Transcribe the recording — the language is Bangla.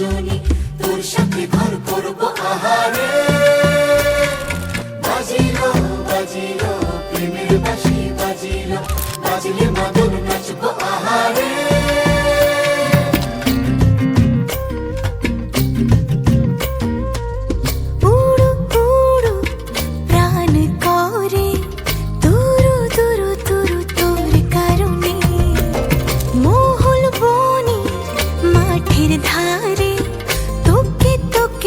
রজনী, তোর সাথে ঘর করব আহারে। বাজিলো বাজিলো, প্রেমের বাসি বাজিলো, বাজিলে মাদল নাচবো আহারে। উড়ু